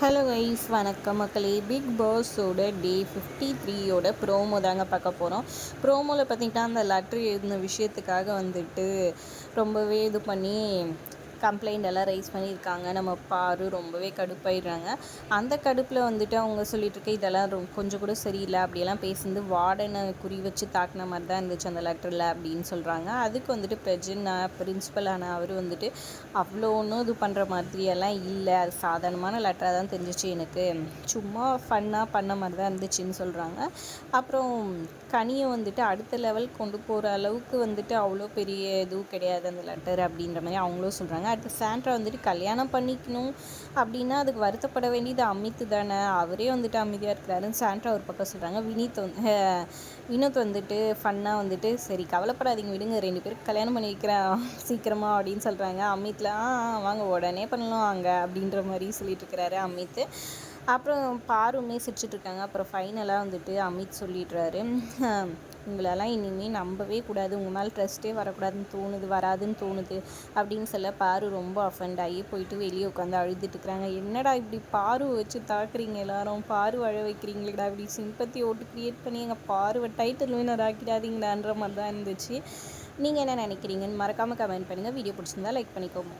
Hello guys வணக்கம் மக்களே. Big பாஸோட டே ஃபிஃப்டி த்ரீயோட ப்ரோமோ தாங்க பார்க்க போகிறோம் ப்ரோமோவில் பார்த்திங்கன்னா அந்த லெட்ரு எழுதின விஷயத்துக்காக வந்துட்டு ரொம்பவே இது பண்ணி கம்ப்ளைண்ட் எல்லாம் ரைஸ் பண்ணியிருக்காங்க. நம்ம பாரு ரொம்பவே கடுப்பாயிடுறாங்க. அந்த கடுப்பில் வந்துட்டு அவங்க சொல்லிட்டு இருக்க இதெல்லாம் ரொ கொஞ்சம் கூட சரியில்லை. அப்படியெல்லாம் பேசிந்து வார்டனை குறி வச்சு தாக்கின மாதிரி தான் இருந்துச்சு அந்த லெட்டரில் அப்படின்னு சொல்கிறாங்க அதுக்கு வந்துட்டு பிரஜினா பிரின்ஸிபலான அவர் வந்துட்டு அவ்வளோ ஒன்றும் இது பண்ணுற மாதிரியெல்லாம் இல்லை. அது சாதாரணமான லெட்டராக தான் தெரிஞ்சிச்சு எனக்கு. சும்மா ஃபன்னாக பண்ண மாதிரி தான் இருந்துச்சுன்னு சொல்கிறாங்க அப்புறம் கனியை வந்துட்டு அடுத்த லெவல் கொண்டு போகிற அளவுக்கு வந்துட்டு அவ்வளோ பெரிய இதுவும் கிடையாது அந்த லெட்டர் அப்படின்ற மாதிரி அவங்களும் சொல்கிறாங்க இருக்குது சாண்ட்ரா வந்துட்டு கல்யாணம் பண்ணிக்கணும் அப்படின்னா அதுக்கு வருத்தப்பட வேண்டியது அமித் தானே. அவரே வந்துட்டு அமைதியாக இருக்கிறாருன்னு சாண்ட்ரா ஒரு பக்கம் சொல்கிறாங்க வினீத் வந்து வினோத் வந்துட்டு ஃபன்னாக வந்துட்டு சரி கவலைப்படாதீங்க விடுங்க ரெண்டு பேருக்கு கல்யாணம் பண்ணி வைக்கிறேன் அப்படின்னு சொல்கிறாங்க அமித்ல ஆ வாங்க உடனே பண்ணலாம் அங்கே அப்படின்ற மாதிரி சொல்லிட்டு இருக்கிறாரு அமித். அப்புறம் பாருமே சிரிச்சிட்ருக்காங்க அப்புறம் ஃபைனலாக வந்துட்டு அமித் சொல்லிடுறாரு. உங்களெல்லாம் இனிமேல் நம்பவே கூடாது. உங்கள் மேலே ட்ரஸ்ட்டே வரக்கூடாதுன்னு தோணுது வராதுன்னு தோணுது அப்படின்னு சொல்ல பாரு ரொம்ப அஃபண்ட் ஆகி போயிட்டு வெளியே உட்காந்து அழுதுட்டு இருக்கிறாங்க. என்னடா இப்படி பாரு வச்சு தாக்குறீங்க எல்லாரும்? பாரு அழ வைக்கிறீங்களேடா இப்படி சிம்பத்தி ஓட்டு க்ரியேட் பண்ணி எங்கள் பாருவை டைட்டில் வினர் ஆக்கிடாதீங்கடான்ற மாதிரி தான் இருந்துச்சு. நீங்கள் என்ன நினைக்கிறீங்கன்னு மறக்காமல் கமெண்ட் பண்ணுங்கள் வீடியோ பிடிச்சிருந்தா லைக் பண்ணிக்கோங்க.